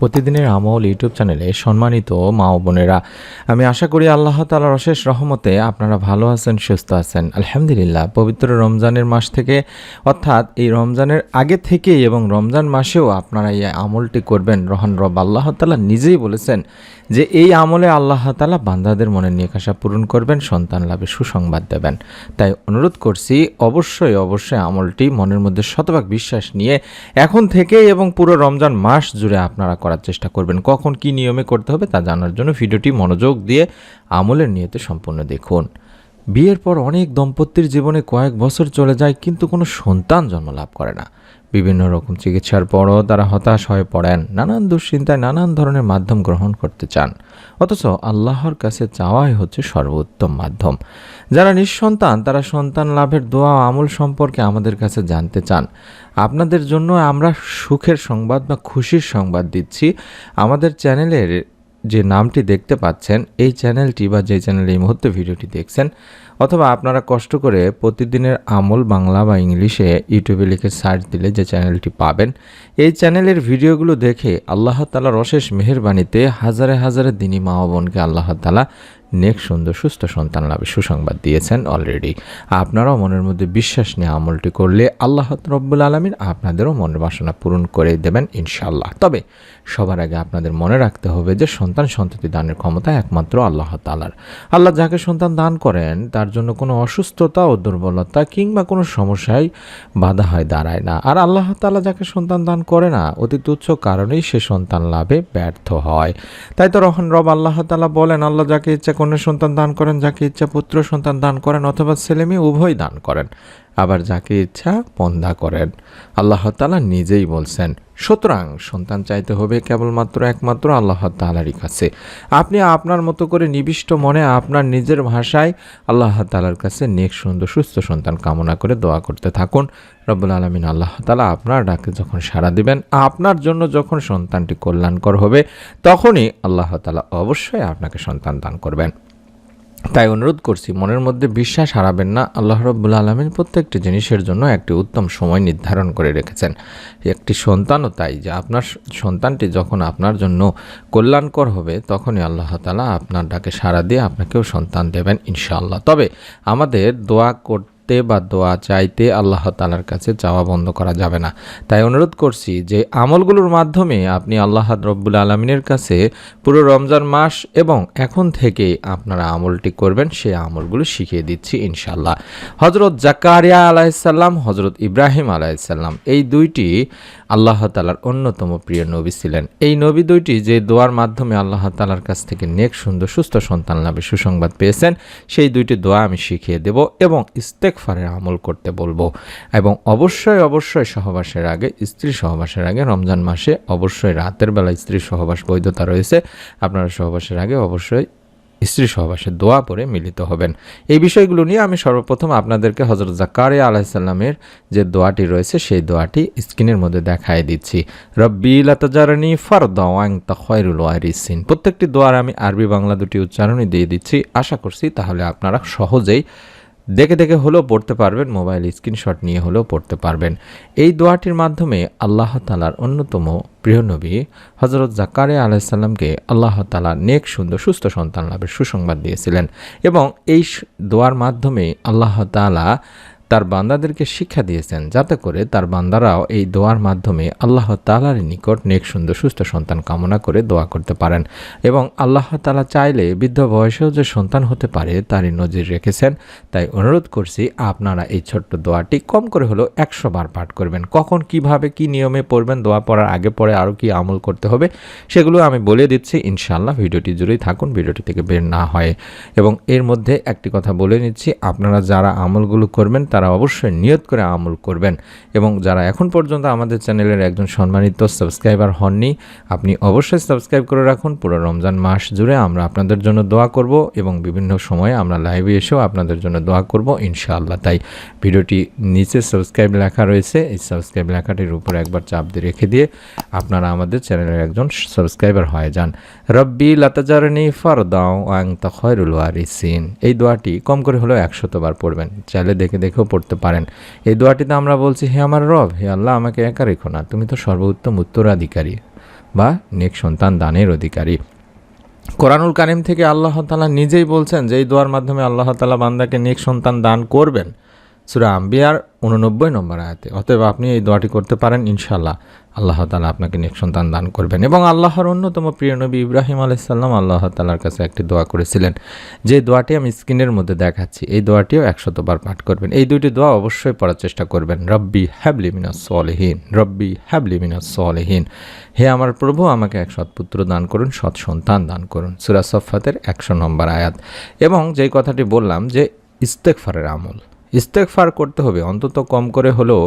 প্রতিদিনের আমল ইউটিউব চ্যানেলে সম্মানিত মা ও বোনেরা। আমি আশা করি আল্লাহ তালার অশেষ রহমতে আপনারা ভালো আছেন, সুস্থ আছেন। আলহামদুলিল্লাহ, পবিত্র রমজানের মাস থেকে, অর্থাৎ এই রমজানের আগে থেকেই এবং রমজান মাসেও আপনারা এই আমলটি করবেন। রহন রব আল্লাহ তালা নিজেই বলেছেন যে এই আমলে আল্লাহ তালা বান্দাদের মনের নিকাশা পূরণ করবেন, সন্তান লাভে সুসংবাদ দেবেন। তাই অনুরোধ করছি, অবশ্যই অবশ্যই আমলটি মনের মধ্যে শতভাগ বিশ্বাস নিয়ে এখন থেকেই এবং পুরো রমজান মাস জুড়ে আপনারা করার চেষ্টা করবেন। কখন কি নিয়মে করতে হবে তা জানার জন্য ভিডিওটি মনোযোগ দিয়ে আমলের নিয়তে সম্পূর্ণ দেখুন। বিয়ের পর অনেক দম্পতির জীবনে কয়েক বছর চলে যায়, কিন্তু কোনো সন্তান জন্ম লাভ করে না। বিভিন্ন রকম চিকিৎসার পরও তারা হতাশ হয়ে পড়েন। নানান দুশ্চিন্তায় নানান ধরনের মাধ্যম গ্রহণ করতে চান। অথচ আল্লাহর কাছে চাওয়াই হচ্ছে সর্বোত্তম মাধ্যম। যারা নিঃসন্তান, তারা সন্তান লাভের দোয়া আমল সম্পর্কে আমাদের কাছে জানতে চান। আপনাদের জন্য আমরা সুখের সংবাদ বা খুশির সংবাদ দিচ্ছি। আমাদের চ্যানেলের যে নামটি দেখতে পাচ্ছেন, এই চ্যানেলটি বা যে চ্যানেলে এই মুহূর্তে ভিডিওটি দেখছেন, অথবা আপনারা কষ্ট করে প্রতিদিনের আমল বাংলা বা ইংলিশে ইউটিউবে লিখে সার্চ দিলে যে চ্যানেলটি পাবেন। এই চ্যানেলের ভিডিওগুলো দেখে আল্লাহ তালার অশেষ মেহরবানিতে হাজারে হাজারে দিনী মা বোনকে আল্লাহ তালা নেক, সুন্দর, সুস্থ সন্তান লাভে সুসংবাদ দিয়েছেন অলরেডি আপনারাও মনের মধ্যে বিশ্বাস নিয়ে আমলটি করলে আল্লাহ রব্বুল আলমিন আপনাদেরও মনের বাসনা পূরণ করে দেবেন ইনশাল্লাহ তবে সবার আগে আপনাদের মনে রাখতে হবে যে সন্তান সন্ততি দানের ক্ষমতা একমাত্র আল্লাহ তালার আল্লাহ যাকে সন্তান দান করেন, তার জন্য কোনো অসুস্থতা ও দুর্বলতা কিংবা কোনো সমস্যায় বাধা হয় দাঁড়ায় না। আর আল্লাহ তালা যাকে সন্তান দান করে না, অতি তুচ্ছ কারণেই সে সন্তান লাভে ব্যর্থ হয়। তাই তো রহন রব আল্লাহ তালা বলেন, আল্লাহ যাকে ইচ্ছা কন্যা সন্তান দান করেন, যাকে ইচ্ছা পুত্র সন্তান দান করেন অথবা ছেলে মেয়ে উভয় দান করেন। আবার যাকে ইচ্ছা পন্দা করেন। আল্লাহ তালা নিজেই বলছেন, সুতরাং সন্তান চাইতে হবে কেবলমাত্র একমাত্র আল্লাহ তালারই কাছে। আপনি আপনার মতো করে নিবিষ্ট মনে আপনার নিজের ভাষায় আল্লাহ তালার কাছে নেক, সুন্দর, সুস্থ সন্তান কামনা করে দোয়া করতে থাকুন। রব্বুল আলমিন আল্লাহ তালা আপনার ডাকে যখন সাড়া দিবেন, আপনার জন্য যখন সন্তানটি কল্যাণকর হবে, তখনই আল্লাহ তালা অবশ্যই আপনাকে সন্তান দান করবেন। তাই অনুরোধ করছি, মনের মধ্যে বিশ্বাস হারাবেন না। আল্লাহ রব্বুল আলমিন প্রত্যেকটি জিনিসের জন্য একটি উত্তম সময় নির্ধারণ করে রেখেছেন। একটি সন্তানও তাই, যে আপনার সন্তানটি যখন আপনার জন্য কল্যাণকর হবে, তখনই আল্লাহ তালা আপনার ডাকে সাড়া দিয়ে আপনাকেও সন্তান দেবেন ইনশাআল্লাহ। তবে আমাদের দোয়া করতে বা দোয়া চাইতে আল্লাহ তালার কাছে চাওয়া বন্ধ করা যাবে না। তাই অনুরোধ করছি যে আমলগুলোর মাধ্যমে আপনি আল্লাহ রব্বুল আলমিনের কাছে পুরো রমজান মাস এবং এখন থেকে আপনারা আমলটি করবেন, সেই আমলগুলো শিখিয়ে দিচ্ছি ইনশাল্লাহ হজরত জাকারিয়া আলাইসাল্লাম হজরত ইব্রাহিম আলাইসাল্লাম এই দুইটি আল্লাহ তালার অন্যতম প্রিয় নবী ছিলেন। এই নবী দুইটি যে দোয়ার মাধ্যমে আল্লাহ তালার কাছ থেকে নেক, সুন্দর, সুস্থ সন্তান লাভে সুসংবাদ পেয়েছেন, সেই দুইটি দোয়া আমি শিখিয়ে দেব এবং ইস্তেকফারের আমল করতে বলব এবং অবশ্যই অবশ্যই সহবাসের আগে স্ত্রী সহবাসের আগে রমজান মাসে অবশ্যই রাতের বেলা স্ত্রী সহবাস বৈধতা রয়েছে আপনারা সহবাসের আগে অবশ্যই স্ত্রী সহবাসে দোয়া পরে মিলিত হবেন এই বিষয়গুলো নিয়ে আমি সর্বপ্রথম আপনাদেরকে হজরত জাকারিয়া আলাহিসাল্লামের যে দোয়াটি রয়েছে সেই দোয়াটি স্ক্রিনের মধ্যে দেখায় দিচ্ছি রব্বি লাতাজারানি ফারদাওয়াং তখয়রুল ওয়ারিসিন প্রত্যেকটি দোয়ার আমি আরবি বাংলা দুটি উচ্চারণই দিয়ে দিচ্ছি আশা করছি তাহলে আপনারা সহজেই দেখে দেখে হলেও পড়তে পারবেন, মোবাইল স্ক্রিনশট নিয়ে হলেও পড়তে পারবেন। এই দোয়াটির মাধ্যমে আল্লাহ তালার অন্যতম প্রিয় নবী হজরত জাকারে আলাইসাল্লামকে আল্লাহ তালা নেক, সুন্দর, সুস্থ সন্তান লাভের সুসংবাদ দিয়েছিলেন এবং এই দোয়ার মাধ্যমে আল্লাহ তালা তার বান্দাদেরকে শিক্ষা দিয়েছেন যাতে করে তার বান্দারাও এই দোয়ার মাধ্যমে আল্লাহ তালার নিকট নেক, সুন্দর, সুস্থ সন্তান কামনা করে দোয়া করতে পারেন। এবং আল্লাহ তালা চাইলে বৃদ্ধ বয়সেও যে সন্তান হতে পারে তারই নজির রেখেছেন। তাই অনুরোধ করছি, আপনারা এই ছোট্ট দোয়াটি কম করে হলেও একশো বার পাঠ করবেন। কখন কীভাবে কি নিয়মে পড়বেন, দোয়া পড়ার আগে পরে আরও কি আমল করতে হবে, সেগুলো আমি বলে দিচ্ছি। ইনশাল্লাহ ভিডিওটি জুড়েই থাকুন, ভিডিওটি থেকে বের না হয়। এবং এর মধ্যে একটি কথা বলে নিচ্ছি, আপনারা যারা আমলগুলো করবেন, তারা অবশ্যই নিয়ত করে আমল করবেন। এবং যারা এখন পর্যন্ত আমাদের চ্যানেলের একজন সম্মানিত সাবস্ক্রাইবার হননি, আপনি অবশ্যই সাবস্ক্রাইব করে রাখুন। পুরো রমজান মাস জুড়ে আমরা আপনাদের জন্য দোয়া করব এবং বিভিন্ন সময়ে আমরা লাইভে এসেও আপনাদের জন্য দোয়া করব ইনশাআল্লাহ। তাই ভিডিওটি নিচে সাবস্ক্রাইব লেখা রয়েছে। এই সাবস্ক্রাইব লেখাটির উপর একবার চাপ দিয়ে রেখে দিয়ে আপনারা আমাদের চ্যানেলের একজন সাবস্ক্রাইবার হয়ে যান। রব্বি লাতাজারনি ফারদাও ওয়াং তখয়রুল ওয়ারিসিন। এই দোয়াটি কম করে হলেও একশতবার পড়বেন। চাইলে দেখে দেখেও পড়তে পারেন। এই দোয়াটিতে আমরা বলছি, হে আমার রব, হে আল্লাহ, আমাকে একা রেখো না। তুমি তো সর্বোত্তম উত্তরাধিকারী বা নেক সন্তান দানের অধিকারী। কোরআনুল কারিম থেকে আল্লাহ তালা নিজেই বলছেন যে, এই দোয়ার মাধ্যমে আল্লাহ তালা বান্দাকে নেক সন্তান দান করবেন। সুরা আম্বিয়ার উননব্বই নম্বর আয়াতে। অতএব আপনি এই দোয়াটি করতে পারেন ইনশাল্লাহ আল্লাহ তালা আপনাকে নেক সন্তান দান করবেন। এবং আল্লাহর অন্যতম প্রিয় নবী ইব্রাহিম আলাইসাল্লাম আল্লাহ তালার কাছে একটি দোয়া করেছিলেন। যে দোয়াটি আমি স্ক্রিনের মধ্যে দেখাচ্ছি, এই দোয়াটিও একশতবার পাঠ করবেন। এই দুইটি দোয়া অবশ্যই পড়ার চেষ্টা করবেন। রব্বি হ্যাবলি মিনাস সলেহীন, রব্বি হ্যাবলি মিনাস সলেহীন। হে আমার প্রভু, আমাকে এক সৎপুত্র দান করুন, সৎ সন্তান দান করুন। সুরা সফাতের একশো নম্বর আয়াত। এবং যেই কথাটি বললাম যে ইস্তেকফারের আমল ইস্তেকফার করতে হবে, অন্তত কম করে হলেও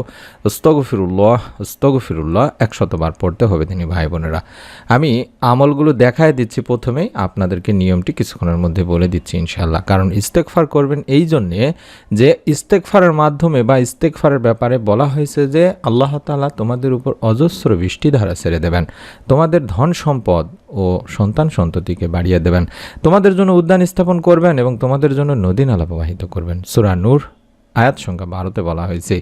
উস্তগফিরুল্লাহ উস্তগফিরুল্লাহ একশতবার পড়তে হবে তিনি ভাই বোনেরা। আমি আমলগুলো দেখায় দিচ্ছি প্রথমেই, আপনাদেরকে নিয়মটি কিছুক্ষণের মধ্যে বলে দিচ্ছি ইনশাল্লাহ কারণ ইস্তেকফার করবেন এই জন্যে যে ইস্তেকফারের মাধ্যমে বা ইস্তেকফারের ব্যাপারে বলা হয়েছে যে আল্লাহ তালা তোমাদের উপর অজস্র বৃষ্টিধারা ছেড়ে দেবেন, তোমাদের ধন সম্পদ ও সন্তান সন্ততিকে বাড়িয়ে দেবেন, তোমাদের জন্য উদ্যান স্থাপন করবেন এবং তোমাদের জন্য নদী নালা প্রবাহিত করবেন। সুরা নূর আয়াত সংখ্যা বারোতে বলা হয়েছে।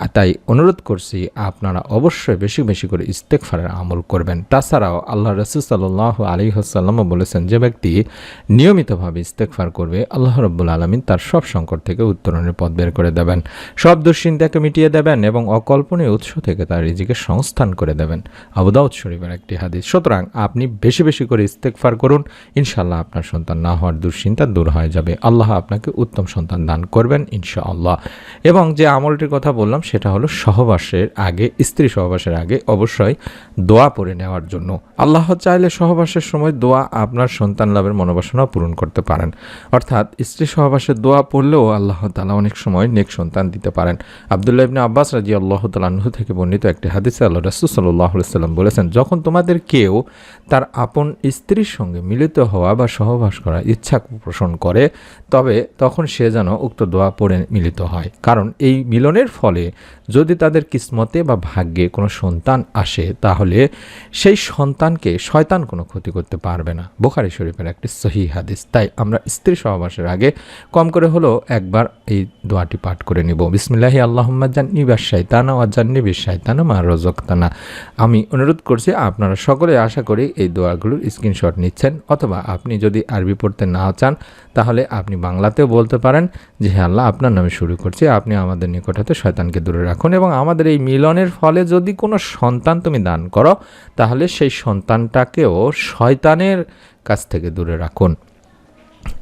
আর তাই অনুরোধ করছি আপনারা অবশ্যই বেশি বেশি করে ইস্তেকফারের আমল করবেন। তাছাড়াও আল্লাহ রসুল সাল্লাহ আলী হাসাল্লামও বলেছেন, যে ব্যক্তি নিয়মিতভাবে ইস্তেকফার করবে, আল্লাহ রব্বুল আলমিন তার সব সংকট থেকে উত্তরণের পথ বের করে দেবেন। সব দুশ্চিন্তাকে মিটিয়ে দেবেন এবং অকল্পনীয় উৎস থেকে তার রিজিকে সংস্থান করে দেবেন। আবুদাউদ শরীফের একটি হাদিস। সুতরাং আপনি বেশি বেশি করে ইস্তেকফার করুন, ইনশাআল্লাহ আপনার সন্তান না হওয়ার দুশ্চিন্তা দূর হয়ে যাবে। আল্লাহ আপনাকে উত্তম সন্তান দান করবেন, ইনশাআল্লাহ। এবং যে আমলটির কথা বললাম সেটা হলো সহবাসের আগে, স্ত্রী সহবাসের আগে অবশ্যই দোয়া পড়ে নেওয়ার জন্য। আল্লাহ চাইলে সহবাসের সময় দোয়া আপনার সন্তান লাভের মনোবাসনা পূরণ করতে পারেন। অর্থাৎ স্ত্রী সহবাসের দোয়া পড়লেও আল্লাহ তালা অনেক সময় নেক সন্তান দিতে পারেন। আবদুল্লাহ ইবনে আব্বাস রাজি আল্লাহ তালাহ থেকে বর্ণিত একটি হাদিসে আল্লাহ রসুল সাল্লাহ সাল্লাম বলেছেন, যখন তোমাদের কেউ তার আপন স্ত্রীর সঙ্গে মিলিত হওয়া বা সহবাস করার ইচ্ছা পোষণ করে, তবে তখন সে যেন উক্ত দোয়া পড়ে মিলিত হয়। কারণ এই মিলনের ফলে যদি তাদের কিসমতে বা ভাগ্যে কোনো সন্তান আসে, তাহলে সেই সন্তানকে শয়তান কোনো ক্ষতি করতে পারবে না। বোখারি শরীফের একটি সহি হাদিস। তাই আমরা স্ত্রী সহবাসের আগে কম করে হলেও একবার এই দোয়াটি পাঠ করে নিব। বিসমিল্লাহি আল্লাহম্মা জান্নি বা শাইতানা ওয়া জান্নি বিশ শাইতানা মা রজকতানা আমি অনুরোধ করছি, আপনারা সকলে আশা করি এই দোয়াগুলোর স্ক্রিনশট নিচ্ছেন, অথবা আপনি যদি আরবি পড়তে না চান, তাহলে আপনি বাংলাতেও বলতে পারেন যে হ্যাঁ আল্লাহ, আপনার নামে শুরু করছি, আপনি আমাদের নিকট হতে শয়তানকে দূরে রাখুন এবং আমাদের এই মিলনের ফলে যদি কোনো সন্তান তুমি দান করো, তাহলে সেই সন্তানটাকেও শয়তানের কাছ থেকে দূরে রাখুন।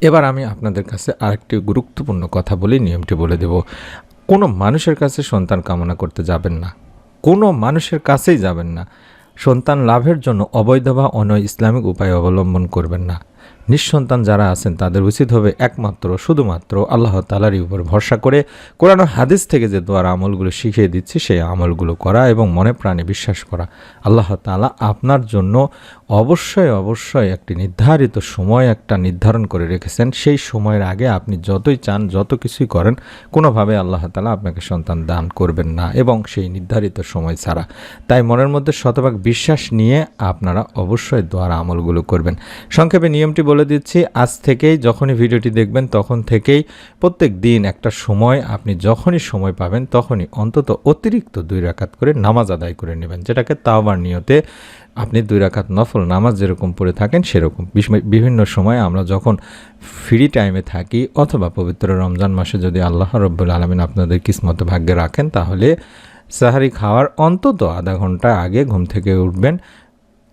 এবার আমি আপনাদের কাছে আরেকটি গুরুত্বপূর্ণ কথা বলি, নিয়মটি বলে দেব। কোনো মানুষের কাছে সন্তান কামনা করতে যাবেন না। কোনো মানুষের কাছেই যাবেন না। সন্তান লাভের জন্য অবৈধ বা অনয় ইসলামিক উপায় অবলম্বন করবেন না। নিঃসন্তান যারা আছেন, তাদের উচিত হবে একমাত্র, শুধুমাত্র আল্লাহ তালারই উপর ভরসা করে কোরআন হাদিস থেকে যে দোয়ার আমলগুলো শিখিয়ে দিচ্ছি, সেই আমলগুলো করা এবং মনে প্রাণে বিশ্বাস করা। আল্লাহ তালা আপনার জন্য অবশ্যই অবশ্যই একটি নির্ধারিত সময় একটা নির্ধারণ করে রেখেছেন। সেই সময়ের আগে আপনি যতই চান, যত কিছুই করেন, কোনোভাবে আল্লাহ তালা আপনাকে সন্তান দান করবেন না এবং সেই নির্ধারিত সময় ছাড়া। তাই মনের মধ্যে শতভাগ বিশ্বাস নিয়ে আপনারা অবশ্যই দোয়ার আমলগুলো করবেন। সংক্ষেপে নিয়মটি বলে দিচ্ছি, আজ থেকেই যখনই ভিডিওটি দেখবেন তখন থেকেই প্রত্যেক দিন একটা সময় আপনি যখনই সময় পাবেন তখনই অন্তত অতিরিক্ত দুই রাকাত করে নামাজ আদায় করে নেবেন, যেটাকে তাওবার নিয়তে আপনি দুই রাকাত নফল নামাজ যেরকম পড়ে থাকেন সেরকম। বিভিন্ন সময় আমরা যখন ফ্রি টাইমে থাকি অথবা পবিত্র রমজান মাসে যদি আল্লাহ রব্বুল আলমিন আপনাদের কিসমত ভাগ্যে রাখেন, তাহলে সাহারি খাওয়ার অন্তত আধা ঘণ্টা আগে ঘুম থেকে উঠবেন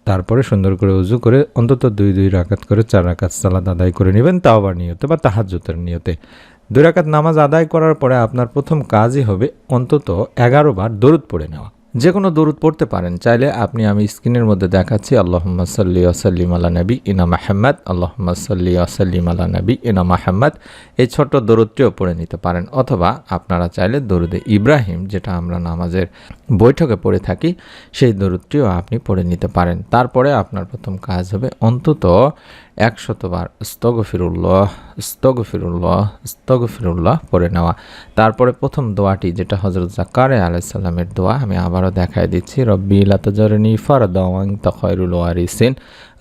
তারপরে সুন্দর করে উজু করে অন্তত দুই দুই রাকাত করে চার রাকাত সালাদ আদায় করে নেবেন, তাও আবার নিয়তে বা তাহাজ্যতের নিয়তে। দুই রাকাত নামাজ আদায় করার পরে আপনার প্রথম কাজই হবে অন্তত এগারো বার দরুদ পড়ে নেওয়া। যে কোনো দরুদ পড়তে পারেন। চাইলে আপনি আমি স্ক্রিনের মধ্যে দেখাচ্ছি আল্লাহ সাল্লি আসাল্লিম আলা নবী ইনা মাহমদ আল্লাহ সাল্লি আসাল্লিম আলা নবী ইনা মাহমদ এই ছোট্ট দরুদটিও পড়ে নিতে পারেন। অথবা আপনারা চাইলে দরুদে ইব্রাহিম, যেটা আমরা নামাজের বৈঠকে পড়ে থাকি, সেই দরুদটিও আপনি পড়ে নিতে পারেন। তারপরে আপনার প্রথম কাজ হবে অন্তত একশতবার স্তগফিরুল্লাহ স্তগফিরুল্লাহ স্তগফিরুল্লাহ পড়ে নেওয়া। তারপরে প্রথম দোয়াটি, যেটা হজরত জাকারে আলাইসাল্লামের দোয়া, আমি আবারও দেখায় দিচ্ছি। রব্বি লাতাজরনি ফারদাওয়াং তখয়রুল ওয়ারিসিন।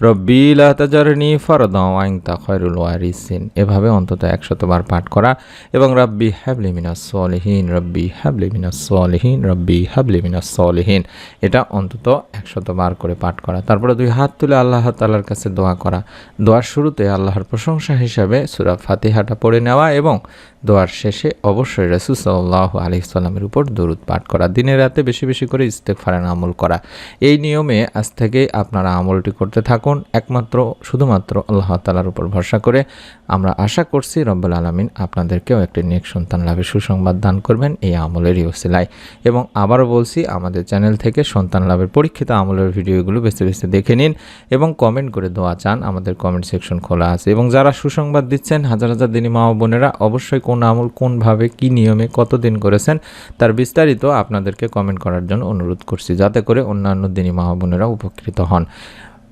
রব্বি, লা তাজারনি ফারদা ওয়াইনতা খয়রুল ওয়ারিসিন। এভাবে অন্তত একশতবার পাঠ করা। এবং রব্বি হাবলি মিনাস সলিহীন, রব্বি হাবলি মিনাস সলিহীন, রব্বি হাবলি মিনাস সলিহীন। এটা অন্তত একশতবার করে পাঠ করা। তারপরে দুই হাত তুলে আল্লাহ তাআলার কাছে দোয়া করা। দোয়ার শুরুতে আল্লাহর প্রশংসা হিসাবে সুরা ফাতিহাটা পড়ে নেওয়া এবং দোয়ার শেষে অবশ্যই রসুল সাল্লাহ আলি সাল্লামের উপর দরুদ পাঠ করা, দিনের রাতে বেশি বেশি করে ইস্তেকফারেন আমল করা। এই নিয়মে আজ থেকে আপনারা আমলটি করতে থাকুন, একমাত্র, শুধুমাত্র আল্লাহ তালার উপর ভরসা করে। আমরা আশা করছি রব্বুল আলমিন আপনাদেরকেও একটি নেক সন্তান লাভের সুসংবাদ দান করবেন এই আমলেরই ওসিলায়। এবং আবারও বলছি, আমাদের চ্যানেল থেকে সন্তান লাভের পরীক্ষিত আমলের ভিডিওগুলো বেছে বেছে দেখে নিন এবং কমেন্ট করে দোয়া চান, আমাদের কমেন্ট সেকশন খোলা আছে। এবং যারা সুসংবাদ দিচ্ছেন, হাজার হাজার দিনী মা বোনেরা অবশ্যই কোন আমল কোনভাবে, কি নিয়মে, কতদিন করেছেন, তার বিস্তারিত আপনাদেরকে কমেন্ট করার জন্য অনুরোধ করছি, যাতে করে অন্যান্য দিনী মা বোনেরা উপকৃত হন।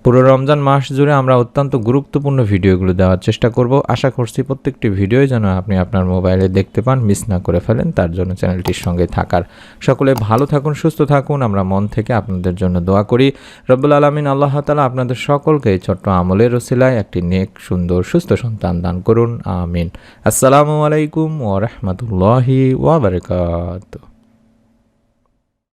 পুরো রমজান মাস জুড়ে আমরা অত্যন্ত গুরুত্বপূর্ণ ভিডিওগুলো দেওয়ার চেষ্টা করব। আশা করছি প্রত্যেকটি ভিডিওই যেন আপনি আপনার মোবাইলে দেখতে পান, মিস না করে ফেলেন। তার জন্য চ্যানেলটির সঙ্গে থাকার। সকলে ভালো থাকুন, সুস্থ থাকুন। আমরা মন থেকে আপনাদের জন্য দোয়া করি। রব্বুল আলমিন আল্লাহ তালা আপনাদের সকলকে এই ছোট্ট আমলের রসিলায় একটি নেক, সুন্দর, সুস্থ সন্তান দান করুন। আমিন। আসসালামু আলাইকুম ওরহমতুল্লাহি ওয়াবারকাত